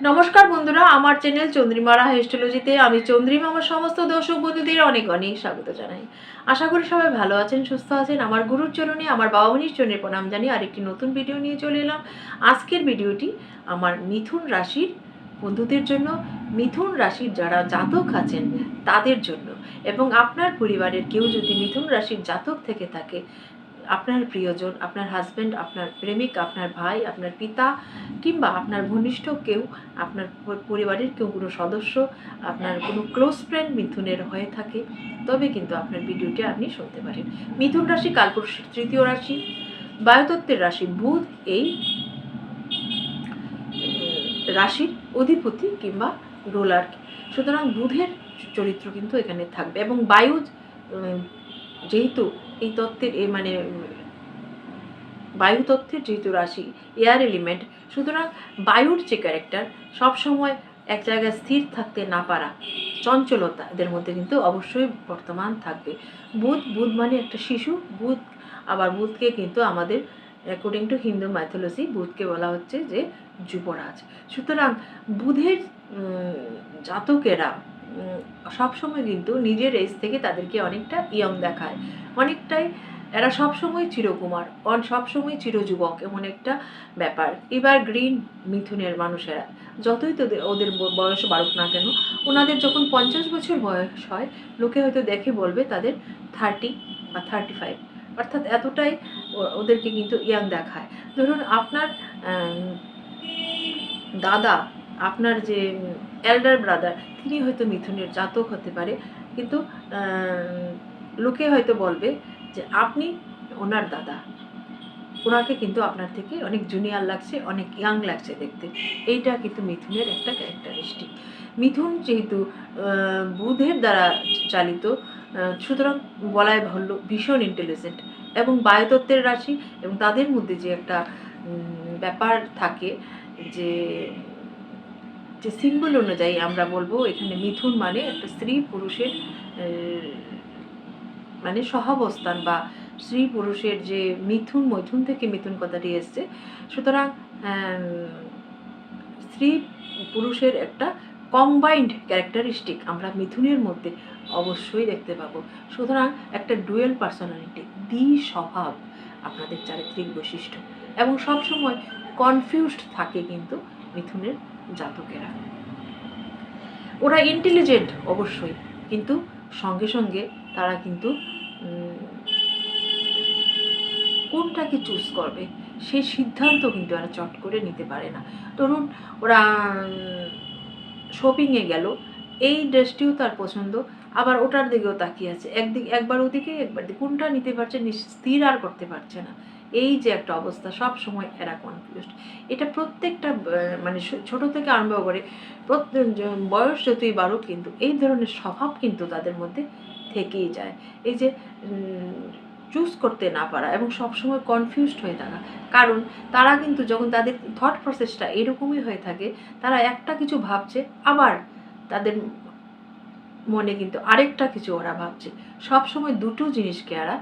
নমস্কার বন্ধুরা, আমার চ্যানেল চন্দ্রিমারা হেস্টোলজিতে আমি চন্দ্রিমা, আমার সমস্ত দর্শক বন্ধুদের অনেক অনেক স্বাগত জানাই। আশা করি সবাই ভালো আছেন, সুস্থ আছেন। আমার গুরুর চরণে, আমার বাবা মনির চরণে প্রণাম জানিয়ে আরেকটি নতুন ভিডিও নিয়ে চলে এলাম। আজকের ভিডিওটি আমার মিথুন রাশির বন্ধুদের জন্য। মিথুন রাশির যারা জাতক আছেন, তাদের জন্য। এবং আপনার পরিবারের কেউ যদি মিথুন রাশির জাতক থেকে থাকে আপনার প্রিয়জন, আপনার হাজব্যান্ড আপনার প্রেমিক, আপনার ভাই, আপনার পিতা, কিংবা আপনার ঘনিষ্ঠ কেউ, আপনার পরিবারের কেউ, কোনো সদস্য, আপনার কোনো ক্লোজ ফ্রেন্ড মিথুনের হয়ে থাকে, তবে কিন্তু আপনার ভিডিওটি আপনি শুনতে পারেন। মিথুন রাশি কালপুরুষের তৃতীয় রাশি, বায়ুতত্ত্বের রাশি, বুধ এই রাশির অধিপতি কিংবা রোলার সুতরাং বুধের চরিত্র কিন্তু এখানে থাকবে এবং বায়ু যেহেতু এই তত্ত্বের এ মানে বায়ু তত্ত্বের যেহেতু রাশি এয়ার এলিমেন্ট সুতরাং বায়ুর যে ক্যারেক্টার সবসময় এক জায়গায় স্থির থাকতে না পারা চঞ্চলতা এদের মধ্যে কিন্তু অবশ্যই বর্তমান থাকবে। বুধ বুধ মানে একটা শিশু, বুধ আবার বুধকে কিন্তু আমাদের অ্যাকর্ডিং টু হিন্দু মাইথোলজি বুধকে বলা হচ্ছে যে যুবরাজ। সুতরাং বুধের জাতকেরা সবসময় কিন্তু নিজের এজ থেকে তাদেরকে অনেকটা ইয়ং দেখায়। অনেকটাই, এরা সবসময় চিরকুমার, অন সবসময় চিরযুবক এমন একটা ব্যাপার। এবার গ্রিন মিথুনের মানুষেরা, যতই তো ওদের বয়স বাড়ুক না কেন, ওনাদের যখন পঞ্চাশ বছর বয়স হয়, লোকে হয়তো দেখে বলবে তাদের থার্টি বা থার্টি ফাইভ অর্থাৎ এতটাই ওদেরকে কিন্তু ইয়াং দেখায়। ধরুন আপনার দাদা, আপনার যে এল্ডার ব্রাদার তিনি হয়তো মিথুনের জাতক হতে পারে, কিন্তু লোকে হয়তো বলবে যে আপনি ওনার দাদা। ওনাকে কিন্তু আপনার থেকে অনেক জুনিয়র লাগছে, অনেক ইয়াং লাগছে দেখতে। এইটা কিন্তু মিথুনের একটা ক্যারেক্টারিস্টিক মিথুন যেহেতু বুধের দ্বারা চালিত সুতরাং বলাই ভাল্য, ভীষণ ইন্টেলিজেন্ট এবং বায়ুতত্ত্বের রাশি এবং তাদের মধ্যে যে একটা ব্যাপার থাকে যে যে সিম্বল অনুযায়ী আমরা বলব, এখানে মিথুন মানে একটা স্ত্রী পুরুষের মানে সহাবস্থান বা স্ত্রী পুরুষের যে মিথুন, মৈথুন থেকে মিথুন কথাটি এসছে। সুতরাং স্ত্রী পুরুষের একটা কম্বাইন্ড ক্যারেক্টারিস্টিক আমরা মিথুনের মধ্যে অবশ্যই দেখতে পাবো। সুতরাং একটা ডুয়েল পার্সোনালিটি দ্বি স্বভাব আপনাদের চারিত্রিক বৈশিষ্ট্য। এবং সবসময় কনফিউজড থাকে কিন্তু মিথুনের জাতকেরা। ওরা ইন্টেলিজেন্ট অবশ্যই, কিন্তু সঙ্গে সঙ্গে তারা কিন্তু কোনটাকে চুজ করবে? সেই সিদ্ধান্ত কিন্তু ওরা চট করে নিতে পারে না। ধরুন, ওরা শপিংয়ে গেল, এই ড্রেসটিও তার পছন্দ, আবার ওটার দিকেও তাকিয়ে আছে। একদিক, একবার ওদিকে, একবার দিকে, কোনটা নিতে পারছে স্থির আর করতে পারছে না। এই যে একটা অবস্থা, সব সময় এরা কনফিউজড এটা প্রত্যেকটা মানে ছোট থেকে আরম্ভ করে বয়স যতই বাড়ুক কিন্তু, এই ধরনের স্বভাব কিন্তু তাদের মধ্যে থেকেই যায়। এই যে চুজ করতে না পারা এবং সবসময় কনফিউজড হয়ে থাকা। কারণ তারা কিন্তু যখন তাদের থট প্রসেসটা এরকমই হয়ে থাকে, তারা একটা কিছু ভাবছে, আবার তাদের মনে কিন্তু আরেকটা কিছু ওরা ভাবছে। সব সময় দুটো জিনিসকে এরা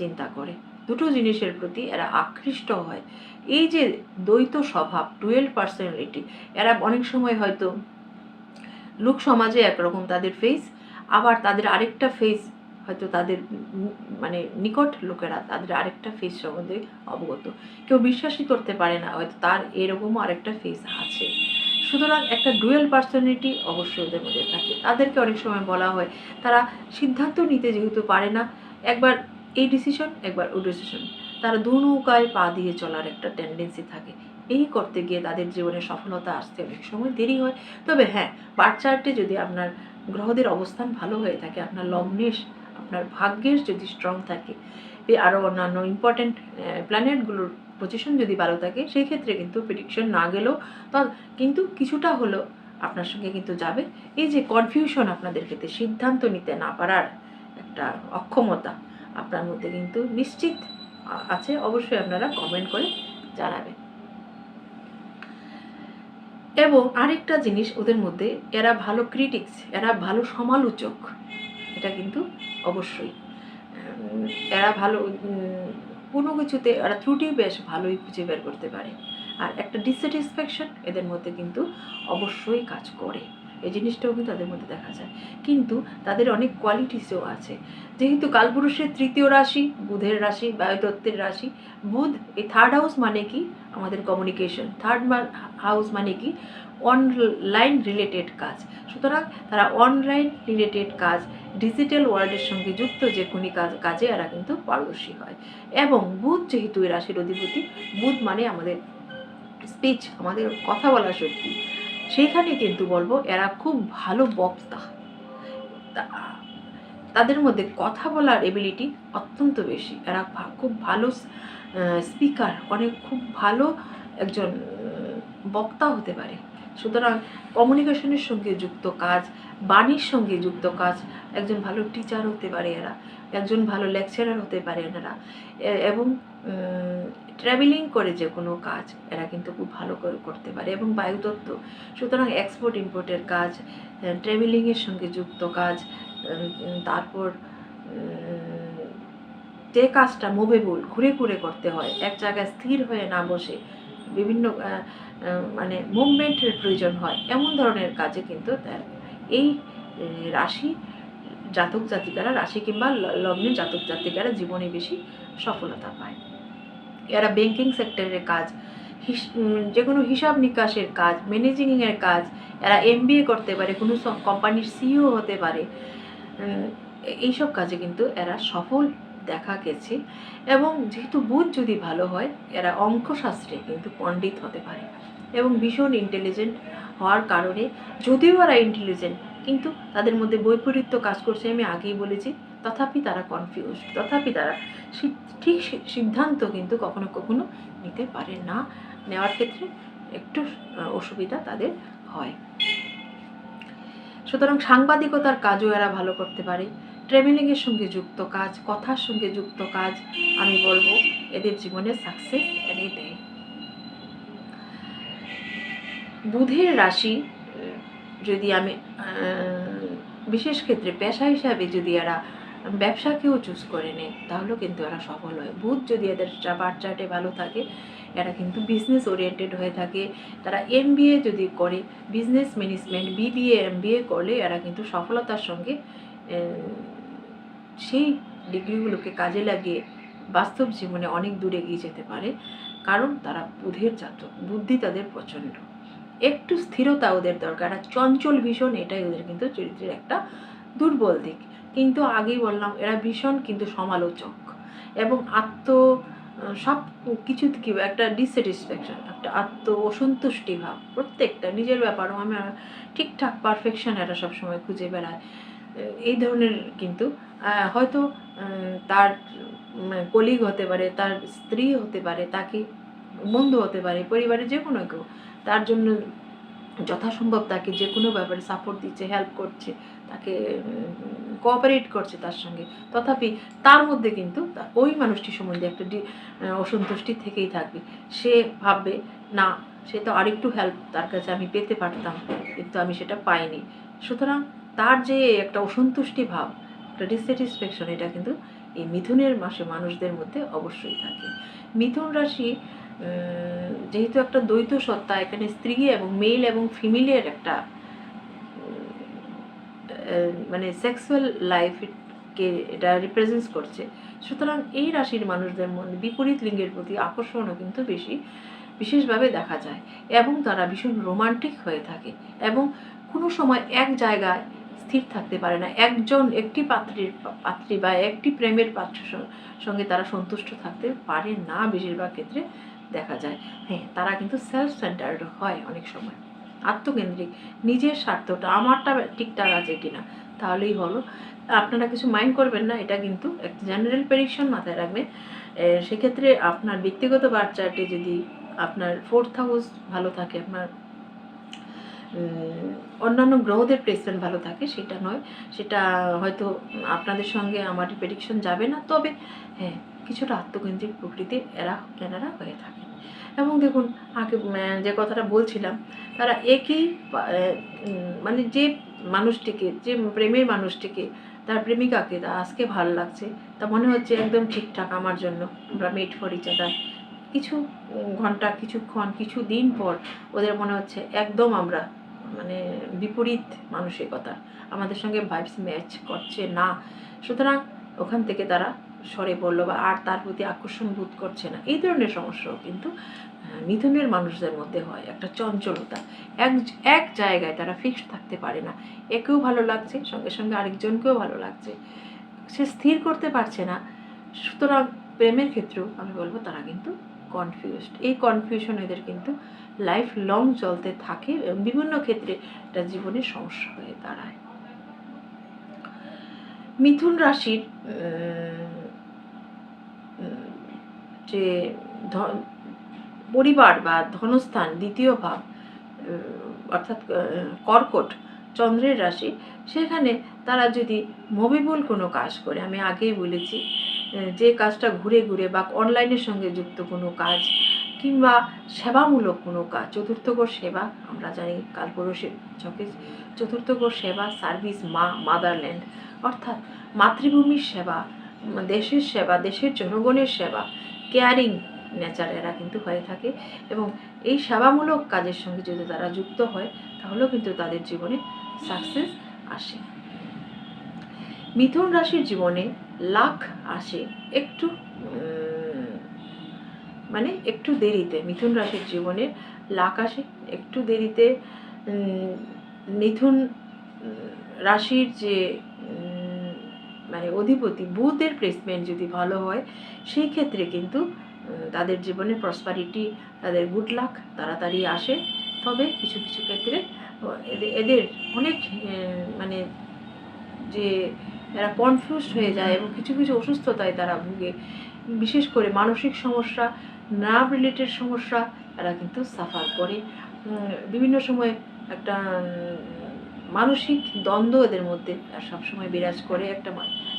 চিন্তা করে। দুটো জিনিসের প্রতি এরা আকৃষ্ট হয়। এই যে দ্বৈত স্বভাব টুয়েলভ পার্সোনালিটি এরা অনেক সময় হয়তো লোক সমাজে একরকম তাদের ফেস আবার তাদের আরেকটা ফেস হয়তো তাদের মানে নিকট লোকেরা তাদের আরেকটা ফেস সম্বন্ধে অবগত। কেউ বিশ্বাসই করতে পারে না, হয়তো তার এরকমও আরেকটা ফেস আছে। সুতরাং একটা ডুয়েল পার্সোনালিটি অবশ্যই ওদের মধ্যে থাকে। তাদেরকে অনেক সময় বলা হয়, তারা সিদ্ধান্ত নিতে যেহেতু পারে না, একবার এই ডিসিশন একবার ও ডিসিশন তারা দু নৌকায় পা দিয়ে চলার একটা টেন্ডেন্সি থাকে। এই করতে গিয়ে তাদের জীবনে সফলতা আসতে অনেক সময় দেরি হয়। তবে হ্যাঁ বার চার্টে যদি আপনার গ্রহদের অবস্থান ভালো হয়ে থাকে, আপনার লগ্নেশ আপনার ভাগ্যের যদি স্ট্রং থাকে আরও অন্যান্য ইম্পর্ট্যান্ট প্ল্যানেটগুলোর পজিশন যদি ভালো থাকে, সেই ক্ষেত্রে কিন্তু প্রেডিকশন না গেলেও তা কিন্তু কিছুটা হলেও আপনার সঙ্গে কিন্তু যাবে। এই যে কনফিউশন আপনাদের ক্ষেত্রে, সিদ্ধান্ত নিতে না পারার একটা অক্ষমতা আপনার মধ্যে কিন্তু নিশ্চিত আছে, অবশ্যই আপনারা কমেন্ট করে জানাবেন। এবং আরেকটা জিনিস ওদের মধ্যে, এরা ভালো ক্রিটিক্স এরা ভালো সমালোচক। এটা কিন্তু অবশ্যই। এরা ভালো কোনো কিছুতে, এরা ত্রুটি বেশ ভালোই খুঁজে বের করতে পারে। আর একটা ডিসস্যাটিসফ্যাকশন এদের মধ্যে কিন্তু অবশ্যই কাজ করে। এই জিনিসটাও কিন্তু তাদের মধ্যে দেখা যায়। কিন্তু তাদের অনেক কোয়ালিটিসও আছে। যেহেতু কালপুরুষের তৃতীয় রাশি, বুধের রাশি বায়ুতত্ত্বের রাশি, বুধ এই থার্ড হাউস মানে কি? আমাদের কমিউনিকেশন থার্ড হাউস মানে কি? অনলাইন রিলেটেড কাজ। সুতরাং তারা অনলাইন রিলেটেড কাজ ডিজিটাল ওয়ার্ল্ডের সঙ্গে যুক্ত যে কোনো কাজ, কাজে এরা কিন্তু পারদর্শী হয়। এবং বুধ যেহেতু এই রাশির অধিপতি, বুধ মানে আমাদের স্পিচ আমাদের কথা বলার শক্তি। সেইখানে কিন্তু বলব এরা খুব ভালো বক্তা। তাদের মধ্যে কথা বলার এবিলিটি অত্যন্ত বেশি। এরা খুব ভালো স্পিকার অনেক খুব ভালো একজন বক্তা হতে পারে। সুতরাং কমিউনিকেশনের সঙ্গে যুক্ত কাজ বাণীর সঙ্গে যুক্ত কাজ। একজন ভালো টিচার হতে পারে এরা, একজন ভালো লেকচারার হতে পারে এনারা। এবং ট্রাভেলিং করে যে কোনো কাজ এরা কিন্তু খুব ভালো করে করতে পারে। এবং বায়ুতত্ত্ব, সুতরাং এক্সপোর্ট ইম্পোর্টের কাজ ট্রাভেলিংয়ের সঙ্গে যুক্ত কাজ তারপর যে কাজটা মুভেবল ঘুরে ঘুরে করতে হয়, এক জায়গায় স্থির হয়ে না বসে, বিভিন্ন মানে মুভমেন্টের প্রয়োজন হয়, এমন ধরনের কাজে কিন্তু তার এই রাশি জাতক জাতিকারা, রাশি কিংবা লগ্নের জাতক জাতিকারা জীবনে বেশি সফলতা পায়। এরা ব্যাংকিং সেক্টরের কাজ যে কোনো হিসাব নিকাশের কাজ ম্যানেজিংয়ের কাজ, এরা এম করতে পারে, কোনো কোম্পানির সিইও হতে পারে। এইসব কাজে কিন্তু এরা সফল দেখা গেছে এবং যেহেতু বুধ যদি ভালো হয়, এরা অঙ্কশাস্ত্রে কিন্তু পণ্ডিত হতে পারে এবং ভীষণ ইন্টেলিজেন্ট হওয়ার কারণে যদিও ওরা ইন্টেলিজেন্ট কিন্তু তাদের মধ্যে বৈপরীত্য কাজ করছে আমি আগেই বলেছি, তথাপি তারা কনফিউজ তথাপি তারা ঠিক সিদ্ধান্ত কিন্তু কখনো কখনো নিতে পারে না। নেওয়ার ক্ষেত্রে একটু অসুবিধা তাদের হয়। সুতরাং সাংবাদিকতার কাজও এরা ভালো করতে পারে। ট্রেভেলিংয়ের সঙ্গে যুক্ত কাজ, কথার সঙ্গে যুক্ত কাজ, আমি বলব, এদের জীবনে সাকসেস এনে দেয়। বুধের রাশি যদি আমি বিশেষ ক্ষেত্রে পেশা হিসাবে যদি এরা ব্যবসাকেও চুজ করে নেয়, তাহলেও কিন্তু এরা সফল হয়। বুধ যদি এদের বার চার্টে ভালো থাকে, এরা কিন্তু বিজনেস ওরিয়েন্টেড হয়ে থাকে। তারা এম যদি করে বিজনেস ম্যানেজমেন্ট বিবিএ এম করলে এরা কিন্তু সফলতার সঙ্গে সেই ডিগ্রিগুলোকে কাজে লাগিয়ে বাস্তব জীবনে অনেক দূরে এগিয়ে যেতে পারে। কারণ তারা বুধের জাতক, বুদ্ধি তাদের প্রচণ্ড একটু স্থিরতা ওদের দরকার, আর চঞ্চল ভীষণ, এটাই ওদের কিন্তু চরিত্রের একটা দুর্বল দিক। কিন্তু আগেই বললাম, এরা ভীষণ কিন্তু সমালোচক এবং আত্ম সব কিছু কি একটা ডিসস্যাটিসফ্যাকশন একটা আত্ম অসন্তুষ্টি ভাব, প্রত্যেকটা নিজের ব্যাপারও। আমি ঠিকঠাক পারফেকশন এরা সবসময় খুঁজে বেড়ায়। এই ধরনের কিন্তু হয়তো তার কলিগ হতে পারে, তার স্ত্রী হতে পারে, তাকে বন্ধু হতে পারে, পরিবারের যে কোনো কেউ, তার জন্য যথাসম্ভব তাকে যে কোনো ব্যাপারে সাপোর্ট দিচ্ছে হেল্প করছে, তাকে কোঅপারেট করছে তার সঙ্গে। তথাপি তার মধ্যে কিন্তু ওই মানুষটি সম্বন্ধে একটা অসন্তুষ্টি থেকেই থাকবে। সে ভাববে, না, সে তো আরেকটু হেল্প তার কাছে আমি পেতে পারতাম, কিন্তু আমি সেটা পাইনি। সুতরাং তার যে একটা অসন্তুষ্টি ভাব, একটা ডিসস্যাটিসফ্যাকশন এটা কিন্তু এই মিথুনের মাসে মানুষদের মধ্যে অবশ্যই থাকে। মিথুন রাশি যেহেতু একটা দ্বৈত সত্তা, এখানে স্ত্রী এবং মেল এবং ফিমেলের একটা মানে সেক্সুয়াল লাইফকে এটা রিপ্রেজেন্ট করছে। সুতরাং এই রাশির মানুষদের মধ্যে বিপরীত লিঙ্গের প্রতি আকর্ষণও কিন্তু বেশি, বিশেষভাবে দেখা যায় এবং তারা ভীষণ রোমান্টিক হয়ে থাকে এবং কোনো সময় এক জায়গায় স্থির থাকতে পারে না। একজন একটি পাত্রীর পাত্রী বা একটি প্রেমের পাত্রের সঙ্গে তারা সন্তুষ্ট থাকতে পারে না বেশিরভাগ ক্ষেত্রে। দেখা যায়। হ্যাঁ তারা কিন্তু সেলফ সেন্টার্ড হয় অনেক সময়। আত্মকেন্দ্রিক, নিজের স্বার্থটা, আমারটা ঠিকঠাক আছে কিনা, তাহলেই হলো। আপনারা কিছু মাইন্ড করবেন না, এটা কিন্তু একটা জেনারেল প্রেডিকশন মাথায় রাখবেন। সেক্ষেত্রে আপনার ব্যক্তিগত বার যদি আপনার ফোর্থ হাউস ভালো থাকে, আপনার অন্যান্য গ্রহদের প্লেসমেন্ট ভালো থাকে, সেটা নয়। সেটা হয়তো আপনাদের সঙ্গে আমার প্রেডিকশন যাবে না, তবে হ্যাঁ কিছুটা আত্মকেন্দ্রিক প্রকৃতির এরা, এনারা হয়ে থাকে। এবং দেখুন, আগে যে কথাটা বলছিলাম, তারা একই মানে যে মানুষটিকে, যে প্রেমের মানুষটিকে, তার প্রেমিকাকে, তা আজকে ভালো লাগছে। তা মনে হচ্ছে একদম ঠিকঠাক আমার জন্য। আমরা মেট ফর ইচ কিছু ঘণ্টা, কিছুক্ষণ, কিছু দিন পর ওদের মনে হচ্ছে একদম আমরা মানে বিপরীত মানসিকতা। আমাদের সঙ্গে ভাইবস ম্যাচ করছে না। সুতরাং ওখান থেকে তারা সরে পড়ল বা আর তার প্রতি আকর্ষণ বোধ করছে না। এই ধরনের সমস্যাও কিন্তু মিথুনের মানুষদের মধ্যে হয়, একটা চঞ্চলতা। এক এক জায়গায় তারা ফিক্সড থাকতে পারে না। একেও ভালো লাগছে, সঙ্গে সঙ্গে আরেকজনকেও ভালো লাগছে। সে স্থির করতে পারছে না। সুতরাং প্রেমের ক্ষেত্রেও আমি বলব, তারা কিন্তু কনফিউজড এই কনফিউশন এদের কিন্তু লাইফ লং চলতে থাকে, এবং বিভিন্ন ক্ষেত্রে এটা জীবনের সমস্যা হয়ে দাঁড়ায়। মিথুন রাশির যে পরিবার বা ধনস্থান, দ্বিতীয় ভাব অর্থাৎ কর্কট চন্দ্রের রাশি, সেখানে তারা যদি মবিবুল কোনো কাজ করে, আমি আগেই বলেছি যে কাজটা ঘুরে ঘুরে বা অনলাইনের সঙ্গে যুক্ত কোনো কাজ কিংবা সেবামূলক কোনো কাজ, চতুর্থকর সেবা, আমরা জানি কালপুরুষের চোখে চতুর্থকর সেবা, সার্ভিস মা, মাদারল্যান্ড, অর্থাৎ মাতৃভূমির সেবা, দেশের সেবা, দেশের জনগণের সেবা কেয়ারিং নেচার এরা কিন্তু হয়ে থাকে এবং এই সেবামূলক কাজের সঙ্গে যদি তারা যুক্ত হয়, তাহলেও কিন্তু তাদের জীবনে সাকসেস আসে। মিথুন রাশির জীবনে লাখ আসে একটু মানে একটু দেরিতে। মিথুন রাশির জীবনে লাখ আসে একটু দেরিতে। মিথুন রাশির যে মানে অধিপতি বুথের প্লেসমেন্ট যদি ভালো হয় সেই ক্ষেত্রে কিন্তু তাদের জীবনে প্রসপারিটি তাদের গুড লাক তাড়াতাড়ি আসে। তবে কিছু কিছু ক্ষেত্রে এদের- অনেক মানে যে এরা কনফিউজ হয়ে যায় এবং কিছু কিছু অসুস্থতায় তারা ভুগে। বিশেষ করে মানসিক সমস্যা নার্ভ রিলেটেড সমস্যা, তারা কিন্তু সাফার করে। বিভিন্ন সময় একটা মানসিক দ্বন্দ্ব এদের মধ্যে সবসময় বিরাজ করে একটা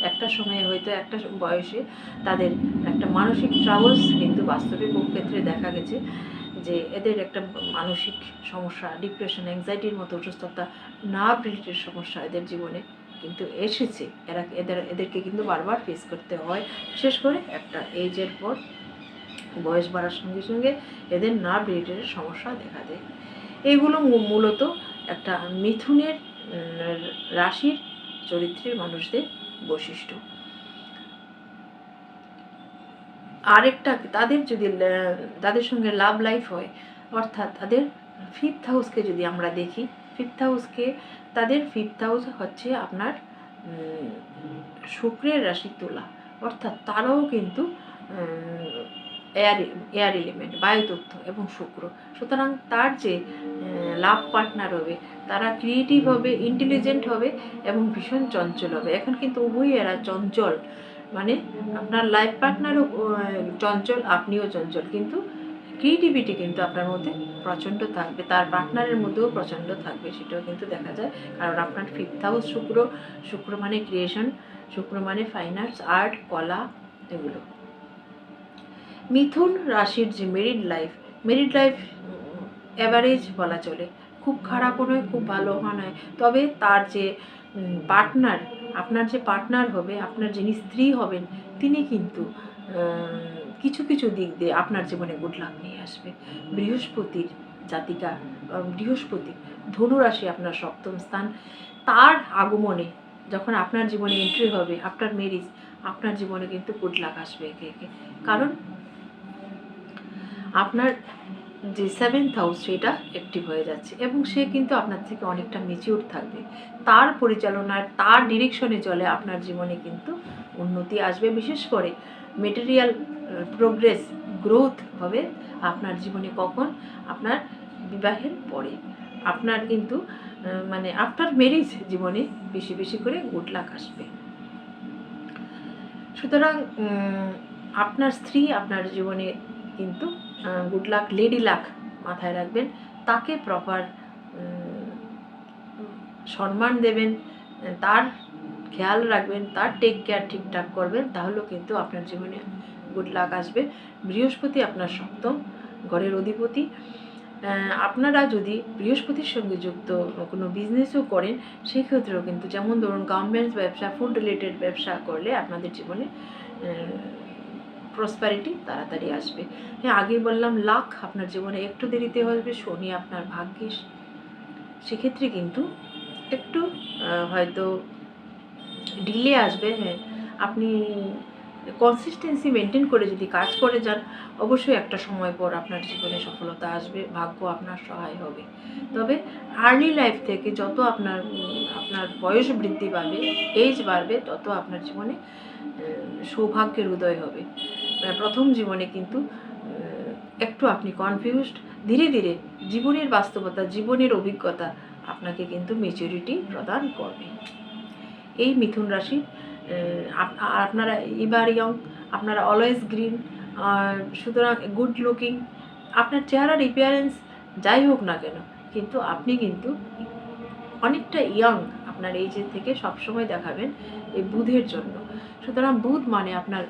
একটা সময়ে হয়তো একটা বয়সে তাদের একটা মানসিক ট্রাভেলস কিন্তু বাস্তবে বহু ক্ষেত্রে দেখা গেছে যে এদের একটা মানসিক সমস্যা, ডিপ্রেশন অ্যাংজাইটির মতো অসুস্থতা নার্ভ রিলেটেড সমস্যা এদের জীবনে কিন্তু এসেছে। এরা এদের, এদেরকে কিন্তু বারবার ফেস করতে হয়। বিশেষ করে একটা এজের পর, বয়স বাড়ার সঙ্গে সঙ্গে এদের নার্ভ রিলেটেড সমস্যা দেখা দেয়। এইগুলো মূলত একটা মিথুনের রাশির চরিত্রের মানুষদের বৈশিষ্ট্য। আরেকটা তাদের যদি তাদের সঙ্গে লাভ লাইফ হয়, অর্থাৎ তাদের ফিফথ হাউসকে যদি আমরা দেখি ফিফথ হাউসকে তাদের ফিফথ হাউস হচ্ছে আপনার শুক্রের রাশি তোলা। অর্থাৎ তারাও কিন্তু এয়ার এয়ার এলিমেন্ট বায়ুতত্ত্ব এবং শুক্র। সুতরাং তার যে লাভ পার্টনার হবে, তারা ক্রিয়েটিভ হবে ইন্টেলিজেন্ট হবে এবং ভীষণ চঞ্চল হবে। এখন কিন্তু উভয়ই এরা চঞ্চল। মানে আপনার লাইফ পার্টনারও চঞ্চল, আপনিও চঞ্চল। কিন্তু ক্রিয়েটিভিটি কিন্তু আপনার মধ্যে প্রচণ্ড থাকবে, তার পার্টনারের মধ্যেও প্রচণ্ড থাকবে, সেটাও কিন্তু দেখা যায়। কারণ আপনার ফিফথ হাউস শুক্র শুক্র মানে ক্রিয়েশন শুক্র মানে ফাইন আর্টস আর্ট কলা, এগুলো। মিথুন রাশির যে married life married life average বলা চলে। খুব খারাপও নয়, খুব ভালো নয়। তবে তার যে পার্টনার আপনার যে পার্টনার হবে, আপনার যিনি স্ত্রী হবেন, তিনি কিন্তু কিছু কিছু দিক দিয়ে আপনার জীবনে গুড লাক নিয়ে আসবে। বৃহস্পতির জাতিকা বৃহস্পতি, ধনুরাশি আপনার সপ্তম স্থান। তার আগমনে যখন আপনার জীবনে এন্ট্রি হবে আফটার ম্যারিজ আপনার জীবনে কিন্তু গুড লাক আসবে একে একে। কারণ, আপনার যে সেভেন্থ হাউস সেটা অ্যাক্টিভ হয়ে যাচ্ছে এবং সে কিন্তু আপনার থেকে অনেকটা মেচিউর থাকবে। তার পরিচালনার তার ডিরেকশনে চলে আপনার জীবনে কিন্তু উন্নতি আসবে। বিশেষ করে মেটেরিয়াল প্রোগ্রেস গ্রোথ হবে আপনার জীবনে কখন? আপনার বিবাহের পরে। আপনার কিন্তু মানে আফটার ম্যারেজ জীবনে বেশি বেশি করে গুড আসবে। সুতরাং আপনার স্ত্রী আপনার জীবনে কিন্তু গুড লাক লেডি লাক মাথায় রাখবেন। তাকে প্রপার সম্মান দেবেন, তার খেয়াল রাখবেন, তার টেক কেয়ার ঠিকঠাক করবেন, তাহলেও কিন্তু আপনার জীবনে গুড লাক আসবে। বৃহস্পতি আপনার সপ্তম ঘরের অধিপতি। আপনারা যদি বৃহস্পতির সঙ্গে যুক্ত কোনো বিজনেসও করেন, সেক্ষেত্রেও কিন্তু যেমন ধরুন গার্মেন্টস ব্যবসা ফুড রিলেটেড ব্যবসা করলে আপনাদের জীবনে প্রসপ্যারিটি তাড়াতাড়ি আসবে। হ্যাঁ আগেই বললাম লাখ আপনার জীবনে, একটু দেরিতে আসবে, শনি আপনার ভাগ্যিস। সেক্ষেত্রে কিন্তু একটু হয়তো ডিলে আসবে হ্যাঁ। আপনি কনসিস্টেন্সি মেনটেন করে যদি কাজ করে যান অবশ্যই একটা সময় পর আপনার জীবনে সফলতা আসবে ভাগ্য আপনার সহায় হবে। তবে আর্লি লাইফ থেকে যত আপনার আপনার বয়স বৃদ্ধি পাবে এজ বাড়বে তত আপনার জীবনে সৌভাগ্যের উদয় হবে। মানে প্রথম জীবনে কিন্তু একটু আপনি কনফিউজড ধীরে ধীরে জীবনের বাস্তবতা জীবনের অভিজ্ঞতা আপনাকে কিন্তু মেচুরিটি প্রদান করবে। এই মিথুন রাশি আহ, আপ- আর আপনারা এবার ইয়ং আপনারা অলওয়েজ গ্রিন সুতরাং গুড লুকিং আপনার চেহারার রিপেয়ারেন্স যাই হোক না কেন, কিন্তু আপনি কিন্তু অনেকটা ইয়ং আপনার এই যে থেকে সবসময় দেখাবেন এই বুধের জন্য। সুতরাং বুধ মানে আপনার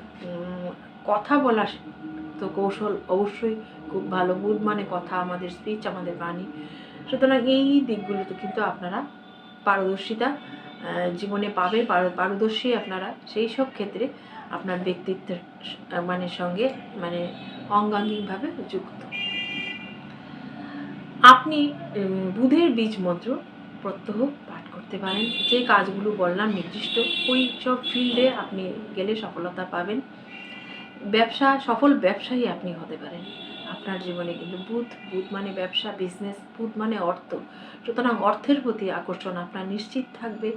কথা বলা তো কৌশল অবশ্যই খুব ভালো। বুধ মানে কথা, আমাদের স্পিচ আমাদের বাণী। সুতরাং এই দিকগুলোতে কিন্তু আপনারা পারদর্শিতা জীবনে পাবে পারদর্শী আপনারা। সেই সব ক্ষেত্রে আপনার ব্যক্তিত্বের মানে সঙ্গে মানে অঙ্গাঙ্গিকভাবে যুক্ত। আপনি বুধের বীজ মন্ত্র প্রত্যহ পাঠ করতে পারেন। যে কাজগুলো বললাম নির্দিষ্ট, ওই সব ফিল্ডে আপনি গেলে সফলতা পাবেন। ব্যবসা, সফল ব্যবসায়ী আপনি হতে পারেন। আপনার জীবনে কিন্তু বুধ বুধ মানে ব্যবসা বিজনেস বুধ মানে অর্থ। সুতরাং অর্থের প্রতি আকর্ষণ আপনার নিশ্চিত থাকবে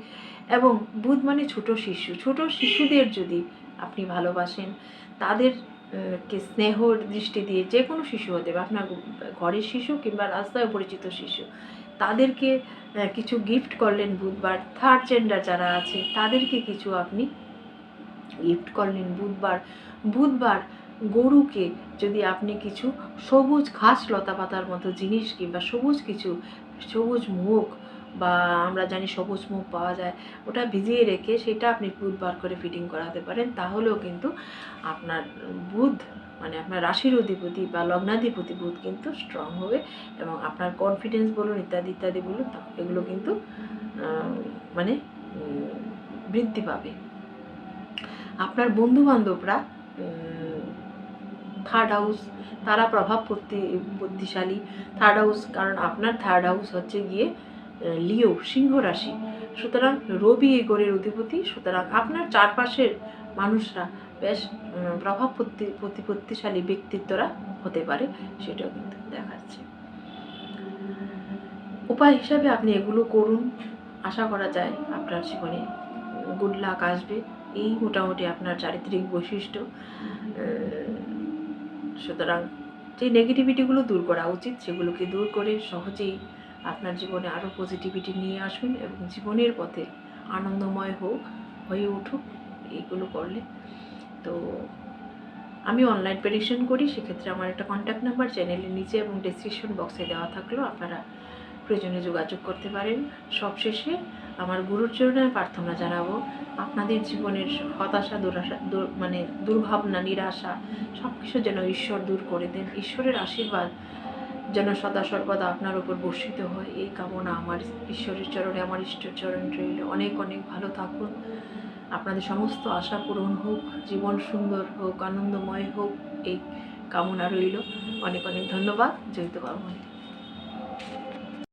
এবং বুধ মানে ছোট শিশু। ছোট শিশুদের যদি আপনি ভালোবাসেন, তাদের, কে স্নেহ দৃষ্টি দিয়ে যে কোনো শিশু হতে পারে, আপনার ঘরের শিশু কিংবা রাস্তায় পরিচিত শিশু, তাদেরকে, কিছু গিফট করলেন বুধবার থার্ড জেন্ডার যারা আছে, তাদেরকে কিছু আপনি গিফট করলেন বুধবার। বুধবার গরুকে যদি আপনি কিছু সবুজ ঘাস লতা পাতার মতো জিনিস কিংবা সবুজ কিছু, সবুজ মুখ বা আমরা জানি সবুজ মুখ পাওয়া যায়, ওটা ভিজিয়ে রেখে সেটা আপনি বুধবার করে ফিটিং করাতে পারেন, তাহলেও কিন্তু আপনার বুধ মানে আপনার রাশির অধিপতি বা লগ্নাধিপতি বুধ কিন্তু স্ট্রং হবে এবং আপনার কনফিডেন্স বলুন ইত্যাদি ইত্যাদি বলুন এগুলো কিন্তু মানে বৃদ্ধি পাবে। আপনার বন্ধু বান্ধবরা থার্ড হাউস তারা প্রভাব প্রতি- বুদ্ধিশালী। থার্ড হাউস কারণ আপনার থার্ড হাউস হচ্ছে গিয়ে লিও, সিংহ রাশি। সুতরাং রবি এই গড়ের অধিপতি। সুতরাং আপনার চারপাশের মানুষরা বেশ প্রভাব প্রতি- প্রতিপত্তিশালী ব্যক্তিত্বরা হতে পারে, সেটাও কিন্তু দেখাচ্ছে। উপায় হিসাবে আপনি এগুলো করুন। আশা করা যায় আপনার জীবনে গুড লাক আসবে। এই মোটামুটি আপনার চারিত্রিক বৈশিষ্ট্য। সুতরাং যে নেগেটিভিটিগুলো দূর করা উচিত, সেগুলোকে দূর করে সহজেই আপনার জীবনে আরও পজিটিভিটি নিয়ে আসুন এবং জীবনের পথে আনন্দময় হোক, হয়ে উঠুক এইগুলো করলে। তো আমি অনলাইন প্রেডিকশন করি, সেক্ষেত্রে আমার একটা কন্ট্যাক্ট নাম্বার চ্যানেলের নিচে এবং ডেসক্রিপশন বক্সে দেওয়া থাকল, আপনারা প্রয়োজনে যোগাযোগ করতে পারেন। সবশেষে আমার গুরুর চরণে প্রার্থনা জানাব, আপনাদের জীবনের হতাশা, দুরাশা মানে দুর্ভাবনা, নিরাশা সব কিছু যেন ঈশ্বর দূর করে দেন। ঈশ্বরের আশীর্বাদ যেন সদা সর্বদা আপনার উপর বর্ষিত হয়। এই কামনা আমার ঈশ্বরের চরণে, আমার ঈশ্বর চরণ রইল। অনেক অনেক ভালো থাকুন। আপনাদের সমস্ত আশা পূরণ হোক, জীবন সুন্দর হোক, আনন্দময় হোক, এই কামনা রইল। অনেক অনেক ধন্যবাদ। জয়িত বাবু